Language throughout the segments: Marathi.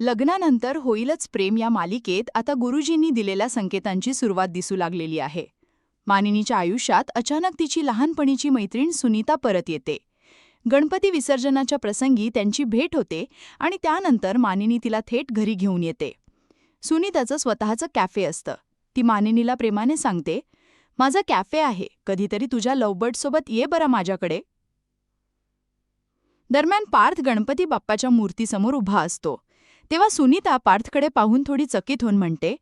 लग्नानंतर होईलच प्रेम या मालिकेत आता गुरुजींनी दिलेल्या संकेतांची सुरुवात दिसू लागलेली आहे. मानिनीच्या आयुष्यात अचानक तिची लहानपणीची मैत्रीण सुनीता परत येते. गणपती विसर्जनाच्या प्रसंगी त्यांची भेट होते आणि त्यानंतर मानिनी तिला थेट घरी घेऊन येते. सुनीताचं स्वतःचं कॅफे असतं. ती मानिनीला प्रेमाने सांगते माझा कॅफे आहे. कधीतरी तुझ्या लवबर्डसोबत ये बरं माझ्याकडे. दरम्यान पार्थ गणपती बाप्पाच्या मूर्तीसमोर उभा असतो. तेव्हा सुनीता पार्थकडे पाहून थोडी चकित होऊन म्हणते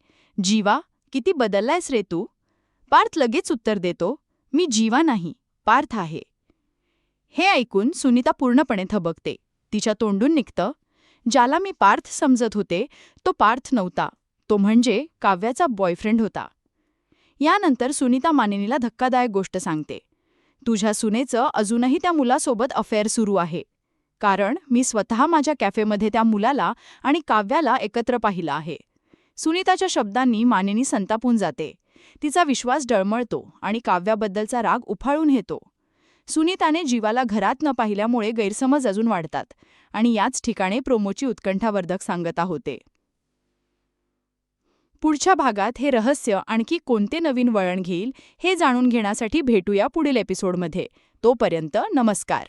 जीवा किती बदललायस रे तू? पार्थ लगेच उत्तर देतो मी जीवा नाही पार्थ आहे. हे ऐकून सुनीता पूर्णपणे थबकते. तिच्या तोंडून निघतं. ज्याला मी पार्थ समजत होते तो पार्थ नव्हता. तो म्हणजे काव्याचा बॉयफ्रेंड होता. यानंतर सुनीता मानिनीला धक्कादायक गोष्ट सांगते. तुझ्या सुनेचं अजूनही त्या मुलासोबत अफेअर सुरू आहे. कारण मी स्वतः माझ्या कॅफेमध्ये त्या मुलाला आणि काव्याला एकत्र पाहिलं आहे. सुनीताच्या शब्दांनी मानेनी संतापून जाते. तिचा विश्वास डळमळतो आणि काव्याबद्दलचा राग उफाळून येतो. सुनीताने जीवाला घरात न पाहिल्यामुळे गैरसमज अजून वाढतात आणि याच ठिकाणी प्रोमोची उत्कंठावर्धक सांगता होते पुढच्या भागात हे रहस्य आणखी कोणते नवीन वळण घेईल हे जाणून घेण्यासाठी भेटूया पुढील एपिसोडमध्ये तोपर्यंत नमस्कार.